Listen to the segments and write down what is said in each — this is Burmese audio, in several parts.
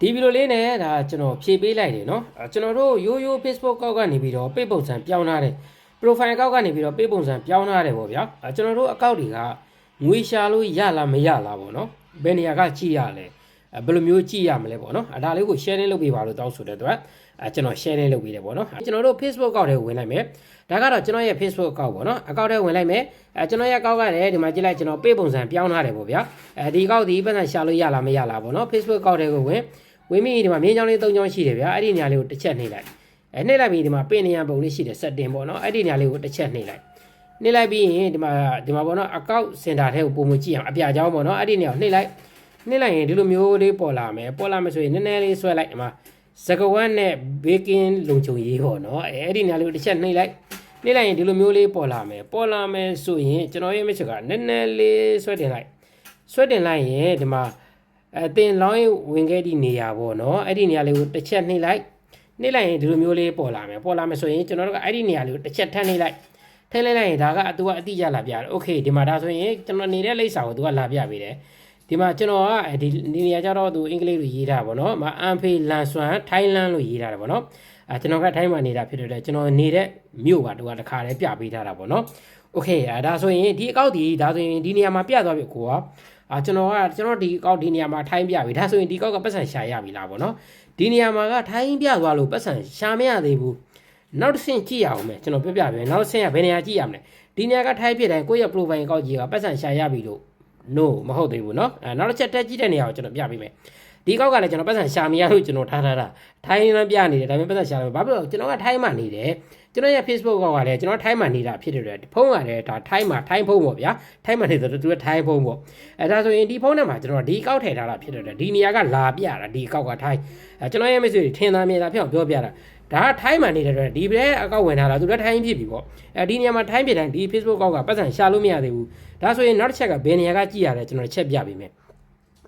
ဒီဗီဒီယိုလေးနဲ့ဒါကျွန်တော်ဖြည့်ပေးလိုက်တယ်နော်ကျွန်တော်တို့ရိုးရိုး Facebook ကောက်ကနေပြီးတော့ပေပုံစံပြောင်းထားတယ် profile ကောက်ကနေပြီးတော့ပေပုံစံပြောင်းထားတယ်ပေါ့ဗျာကျွန်တော်တို့အကောက်တွေကငွေရှာလို့ရလားမရလားပေါ့နော်ဘယ်နေရာကကြည့်ရလဲဘယ်လိုမျိုးကြည့်ရမလဲပေါ့နော်အဲဒါလေးကို sharing လုပ်ပေးပါလို့တောင်းဆိုတဲ့အတွက်အဲကျွန်တော် sharing လုပ်ပေးတယ်ပေါ့နော်ကျွန်တော်တို့ Facebook ကောက်ထဲဝင်လိုက်မယ်ဒါကတော့ကျွန်တော်ရဲ့ Facebook ကောက်ပေါ့နော်အကောက်ထဲဝင်လိုက်မယ်အဲကျွန်တော်ရဲ့ကောက်ကလည်းဒီမှာကြည့်လိုက်ကျွန်တော်ပေပုံစံပြောင်းထားတယ်ပေါ့ဗျာအဲဒီကောက်ဒီပတ်စံရှာလို့ရလားမရလားပေါ့နော် Facebook ကောက်ထဲကိုဝင် ဝင်းမီဒီမှာမြင်းချောင်းလေး၃ချောင်းရှိတယ်ဗျာအဲ့ဒီနေရာလေးကိုတစ်ချက်နှိပ်လိုက်အဲနှိပ်လိုက်ပြီးဒီမှာပင်နေရပုံလေးရှိတယ် setting ပေါ့နော်အဲ့ဒီနေရာလေးကိုတစ်ချက်နှိပ်လိုက်နှိပ်လိုက်ပြီးရင်ဒီမှာဒီမှာပေါ့နော်အကောက်စင်တာထဲကိုပုံမကြည့်အောင်အပြာချောင်းပေါ့နော်အဲ့ဒီနေရာကိုနှိပ်လိုက်နှိပ်လိုက်ရင်ဒီလိုမျိုးလေးပေါ်လာမယ်ပေါ်လာမယ်ဆိုရင်နည်းနည်းလေးဆွဲလိုက်ဒီမှာစကဝတ်နဲ့ဘေကင်းလုံချုံရေးပေါ့နော်အဲအဲ့ဒီနေရာလေးကိုတစ်ချက်နှိပ်လိုက်နှိပ်လိုက်ရင်ဒီလိုမျိုးလေးပေါ်လာမယ်ပေါ်လာမယ်ဆိုရင်ကျွန်တော်ရဲ့မိတ်ဆွေကနည်းနည်းလေးဆွဲတင်လိုက်ဆွဲတင်လိုက်ရင်ဒီမှာ အဲတင်လောင်းရင်ဝင်ခဲ့သည့်နေရာပေါ့နော်အဲ့ဒီနေရာလေးကိုတစ်ချက်နှိပ်လိုက်နှိပ်လိုက်ရင်ဒီလိုမျိုးလေးပေါ်လာမယ်ပေါ်လာမယ်ဆိုရင်ကျွန်တော်တို့ကအဲ့ဒီနေရာလေးကိုတစ်ချက်ထပ်နှိပ်လိုက်ထည့်လိုက်လိုက်ရင်ဒါကအတူကအတိအကျလာပြတယ်โอเคဒီမှာဒါဆိုရင်ကျွန်တော်နေတဲ့လိပ်စာကိုသူကလာပြပေးတယ်ဒီမှာကျွန်တော်ကဒီဒီနေရာကျတော့သူအင်္ဂလိပ်လိုရေးထားပါတော့မအန်ဖေလန်ဆွမ်ထိုင်းလန်လို့ရေးထားတယ်ပေါ့နော်အဲကျွန်တော်ကထိုင်းမှာနေတာဖြစ်တဲ့ကျွန်တော်နေတဲ့မြို့ပါသူကတခါတည်းပြပေးထားတာပေါ့နော် โอเคအဲဒါဆိုရင်ဒီအကောက်ဒီဒါဆိုရင်ဒီနေရာမှာပြသွားပြီကိုက အာကျွန်တော်ကကျွန်တော်ဒီကောက်ဒီနေရာမှာထိုင်းပြပြီဒါဆိုရင်ဒီကောက်ကပတ်စံရှာရပြီလားဗောနော်ဒီနေရာမှာကထိုင်းပြသွားလို့ပတ်စံရှာမရသေးဘူးနောက်တစ်ဆင့်ကြည့်ရအောင်မယ်ကျွန်တော်ပြပြပြနောက်တစ်ဆင့်ကဘယ်နေရာကြည့်ရမလဲဒီနေရာကထိုင်းပြတိုင်းကိုယ့်ရဲ့ profile ကောက်ကြည့်ကပတ်စံရှာရပြီလို့ no မဟုတ်သေးဘူးเนาะအဲနောက်တစ်ချက်တက်ကြည့်တဲ့နေရာကိုကျွန်တော်ပြပေးမယ် ဒီကောက်ကလည်းကျွန်တော်ပတ်စံရှာမရလို့ကျွန်တော်ထားထားတာထိုင်းလမ်းပြနေတယ်ဒါပေမဲ့ပတ်စံရှာလို့ဘာဖြစ်လို့ကျွန်တော်ကထိုင်းမှာနေတယ်ကျွန်တော်ရဲ့ Facebook ကောက်ကလည်းကျွန်တော်ထိုင်းမှာနေတာဖြစ်တဲ့အတွက်ဖုန်းကလည်းဒါထိုင်းမှာထိုင်းဖုန်းပေါ့ဗျာထိုင်းမှာနေဆိုတော့သူကထိုင်းဖုန်းပေါ့အဲဒါဆိုရင်ဒီဖုန်းထဲမှာကျွန်တော်ဒီကောက်ထည့်ထားတာဖြစ်တဲ့အတွက်ဒီနေရာကလာပြတာဒီကောက်ကထိုင်းအဲကျွန်တော်ရဲ့မိတ်ဆွေတွေထင်သာမြင်သာဖြစ်အောင်ပြောပြတာဒါကထိုင်းမှာနေတဲ့အတွက်ဒီဘဲအကောက်ဝင်ထားတာသူကထိုင်းဖြစ်ပြီပေါ့အဲဒီနေရာမှာထိုင်းဖြစ်တိုင်းဒီ Facebook ကောက်ကပတ်စံရှာလို့မရသေးဘူးဒါဆိုရင်နောက်တစ်ချက်ကဘယ်နေရာကကြည့်ရတယ်ကျွန်တော်ချက်ပြပေးမယ်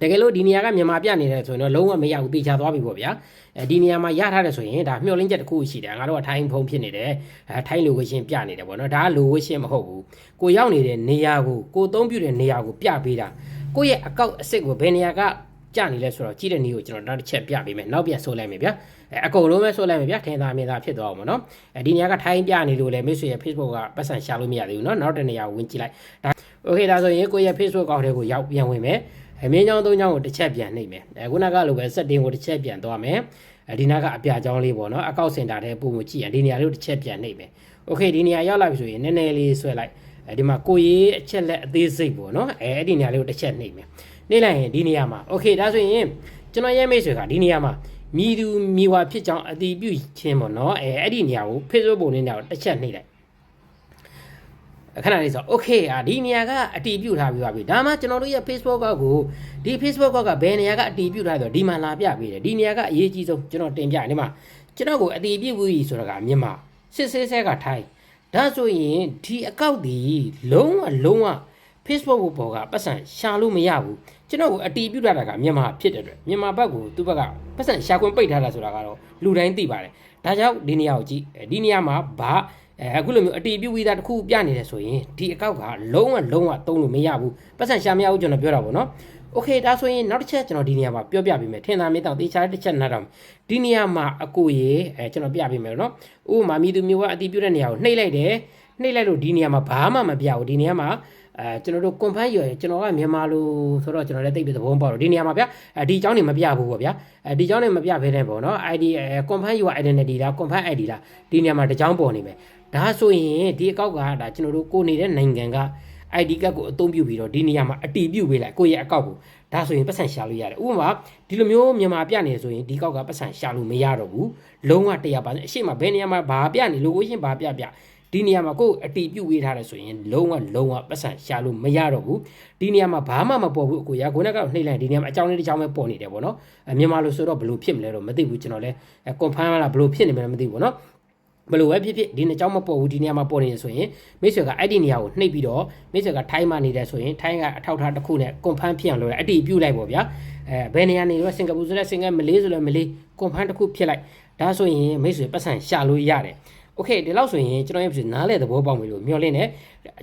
တကယ်လို့ဒီနေရာကမြန်မာပြနေတယ်ဆိုရင်တော့လုံးဝမရဘူးတေချာသွားပြီပေါ့ဗျာအဲဒီနေရာမှာရထားတယ်ဆိုရင်ဒါမျှော်လင့်ချက်တစ်ခုရှိတယ်ငါတို့ကထိုင်းဖုံးဖြစ်နေတယ်အဲထိုင်းလိုဝရှင်ပြနေတယ်ပေါ့နော်ဒါကလိုဝရှင်မဟုတ်ဘူးကိုရောက်နေတဲ့နေရာကိုကိုသုံးပြတဲ့နေရာကိုပြပေးတာကိုရဲ့အကောက်အစ်စ်ကိုဘယ်နေရာကကြနေလဲဆိုတော့ကြည့်တဲ့နေကိုကျွန်တော်နောက်တစ်ချက်ပြပေးမယ်နောက်ပြန်ဆိုလိုက်မယ်ဗျာအဲအကုန်လုံးပဲဆိုလိုက်မယ်ဗျာထင်သာမြင်သာဖြစ်သွားအောင်ပေါ့နော်အဲဒီနေရာကထိုင်းပြနေလို့လေမိတ်ဆွေရဲ့ Facebook ကပတ်စံရှာလို့မရသေးဘူးเนาะနောက်တစ်နေရာကိုဝင်ကြည့်လိုက်ဒါโอเคဒါဆိုရင်ကိုရဲ့ Facebook ကောက်ထဲကိုရောက်ပြန်ဝင်မယ် အမင်းချောင်းသုံးချောင်းကိုတစ်ချက်ပြန်နှိပ်မယ်အဲခုနကလိုပဲ setting ကိုတစ်ချက်ပြန်သွားမယ်အဲဒီနာကအပြာချောင်းလေးပေါ့နော်အကောက်စင်တာထဲပုံကိုကြည့်ရင်ဒီနေရာလေးကိုတစ်ချက်ပြန်နှိပ်မယ်โอเคဒီနေရာရောက်လာပြီဆိုရင်နည်းနည်းလေးဆွဲလိုက်အဲဒီမှာကိုရေးအချက်လက်အသေးစိတ်ပေါ့နော်အဲအဲ့ဒီနေရာလေးကိုတစ်ချက်နှိပ်မယ်နှိပ်လိုက်ရင်ဒီနေရာမှာโอเคဒါဆိုရင်ကျွန်တော်ရဲ့မိတ်ဆွေကဒီနေရာမှာမြည်သူမြည်ဝါဖြစ်ကြောင်းအတိပြုခြင်းပေါ့နော်အဲအဲ့ဒီနေရာကို Facebook ပုံလေးနေရာကိုတစ်ချက်နှိပ်လိုက် ခဏလေးဆို okay อ่ะဒီနေရာကအတီးပြုတ်ထားပြီးပါပြီဒါမှကျွန်တော်တို့ရဲ့ Facebook ကောက်ကိုဒီ Facebook ကောက်ကဘယ်နေရာကအတီးပြုတ်ထားဆိုဒီမှာလာပြပေးတယ်ဒီနေရာကအရေးကြီးဆုံးကျွန်တော်တင်ပြနေမှာကျွန်တော်ကိုအတီးပြုတ်ပြီးဆိုတာကမြန်မာစစ်ဆေးဆဲကထိုင်းဒါဆိုရင်ဒီအကောက်ဒီလုံးဝလုံးဝ Facebook ပေါ်ကပတ်စံရှာလို့မရဘူးကျွန်တော်ကိုအတီးပြုတ်ထားတာကမြန်မာဖြစ်တဲ့အတွက်မြန်မာဘက်ကိုသူ့ဘက်ကပတ်စံရှာခွင့်ပိတ်ထားတာဆိုတာကတော့လူတိုင်းသိပါတယ်ဒါကြောင့်ဒီနေရာကိုကြည့်ဒီနေရာမှာဘာ အဲအခုလိုမျိုးအတီးပြုတ်ပြီးသားတစ်ခုပြနေတယ်ဆိုရင်ဒီအကောက်ကလုံးဝလုံးဝသုံးလို့မရဘူးပတ်စံရှာမရဘူးကျွန်တော်ပြောတာပေါ့နော်โอเคဒါဆိုရင်နောက်တစ်ချက်ကျွန်တော်ဒီနေရာမှာပြောပြပေးမယ်ထင်သာမင်းတောင်တေချာတစ်ချက်နားတော့ဒီနေရာမှာအကိုရေအဲကျွန်တော်ပြပေးမယ်နော်ဥပမာမိသူမျိုးကအတီးပြုတ်တဲ့နေရာကိုနှိပ်လိုက်တယ်နှိပ်လိုက်လို့ဒီနေရာမှာဘာမှမပြဘူးဒီနေရာမှာ အဲကျွန်တော်တို့ကွန်ဖန်ရွယ်ကျွန်တော်ကမြန်မာလိုဆိုတော့ကျွန်တော်လည်းသိပြီးသဘောပေါက်တော့ဒီနေရာမှာဗျအဲဒီအကြောင်းတွေမပြဘူးပေါ့ဗျာအဲဒီအကြောင်းတွေမပြဖဲတဲ့ပေါ့နော် ID အဲကွန်ဖန် UI identity လားကွန်ဖန် ID လားဒီနေရာမှာတစ်ကြောင်းပေါ်နေမယ်ဒါဆိုရင်ဒီအကောက်ကဒါကျွန်တော်တို့ကိုနေတဲ့နိုင်ငံက ID ကတ်ကိုအသုံးပြုပြီးတော့ဒီနေရာမှာအတီးပြုတ်ပေးလိုက်ကိုယ့်ရဲ့အကောက်ကိုဒါဆိုရင်ပတ်စံရှာလို့ရတယ်ဥပမာဒီလိုမျိုးမြန်မာပြနေဆိုရင်ဒီကောက်ကပတ်စံရှာလို့မရတော့ဘူးလုံးဝ100%အရှိမဘယ်နေရာမှာဘာပြနေလို့ကိုရှင်းဘာပြပြ ဒီနေရာမှာကိုယ်အတီးပြုတ်ဝေးထားတယ်ဆိုရင်လုံးဝလုံးဝပတ်စံရှာလို့မရတော့ဘူးဒီနေရာမှာဘာမှမပေါ်ဘူးအကိုရခုနကနှိမ့်လိုက်ဒီနေရာမှာအကြောင်းလေးတစ်ကြောင်းပဲပေါ်နေတယ်ပေါ့နော်အမြန်မာလိုဆိုတော့ဘယ်လိုဖြစ်မလဲတော့မသိဘူးကျွန်တော်လည်း confirm လားဘယ်လိုဖြစ်နေမလဲမသိဘူးပေါ့နော်ဘယ်လိုပဲဖြစ်ဖြစ်ဒီနှစ်ကြောင်းမပေါ်ဘူးဒီနေရာမှာပေါ်နေရဆိုရင်မိတ်ဆွေကအဲ့ဒီနေရာကိုနှိပ်ပြီးတော့မိတ်ဆွေကထိုင်းမှာနေတယ်ဆိုရင်ထိုင်းကအထောက်ထားတစ်ခုနဲ့ confirm ဖြစ်အောင်လုပ်လိုက်အတီးပြုတ်လိုက်ပေါ့ဗျာအဲဘယ်နေရာနေရောစင်ကာပူဆိုလဲစင်ကာမလေးဆိုလဲမလေး confirm တစ်ခုဖြစ်လိုက်ဒါဆိုရင်မိတ်ဆွေပတ်စံရှာလို့ရတယ် okay ဒီလောက်ဆိုရင်ကျွန်တော်ရဲ့ဖြစ်နားလဲသဘောပေါက်ပြီလို့မျှော်လင့်တယ်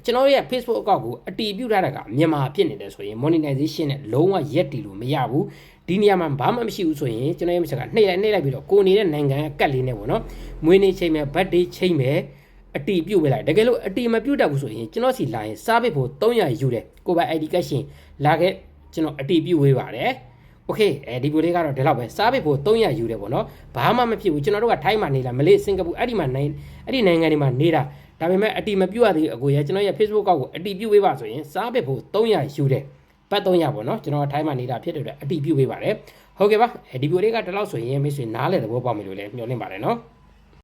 ကျွန်တော်ရဲ့ Facebook account ကိုအတီးပြုတ်ထားတာကမြန်မာဖြစ်နေတယ်ဆိုရင် monetization နဲ့လုံးဝရက်တီလို့မရဘူးဒီနေရာမှာဘာမှမရှိဘူးဆိုရင်ကျွန်တော်ရဲ့မချက်ကနှိပ်လိုက်နှိပ်လိုက်ပြီးတော့ကိုနေတဲ့နိုင်ငံကကတ်လေးနဲ့ပေါ့နော်မွေးနေ့ချိန်မဲ့ birthday ချိန်မဲ့အတီပြုတ်ပေးလိုက်တကယ်လို့အတီမပြုတ်တတ်ဘူးဆိုရင်ကျွန်တော်စီလာရင်စားပစ်ဖို့300ယူတယ်ကိုပိုင် ID ကတ်ရှင်လာခဲ့ကျွန်တော်အတီပြုတ်ဝေးပါတယ် โอเคအဲဒီဗီဒီယိုလေးကတော့ဒီလောက်ပဲစားပစ်ဖို့300ယူတယ်ပေါ့နော်ဘာမှမဖြစ်ဘူးကျွန်တော်တို့ကထိုင်းမှာနေလာမလေးစင်ကာပူအဲ့ဒီမှာနိုင်အဲ့ဒီနိုင်ငံတွေမှာနေတာဒါပေမဲ့အတီမပြုတ်ရသေးဘူးအကိုရကျွန်တော်ရဲ့ Facebook ကောက်ကိုအတီပြုတ်ဝေးပါဆိုရင်စားပစ်ဖို့300ယူတယ် ပတ်300ပေါ့နော်ကျွန်တော်ထိုင်းမှာနေတာဖြစ်တဲ့အတွက်အတီးပြုတ်ပေးပါတယ်ဟုတ်ကဲ့ပါအဲဒီဗီဒီယိုလေးကဒီလောက်ဆိုရင်မိတ်ဆွေနားလဲသဘောပေါက်မယ်လို့လည်းမျှော်လင့်ပါတယ်နော်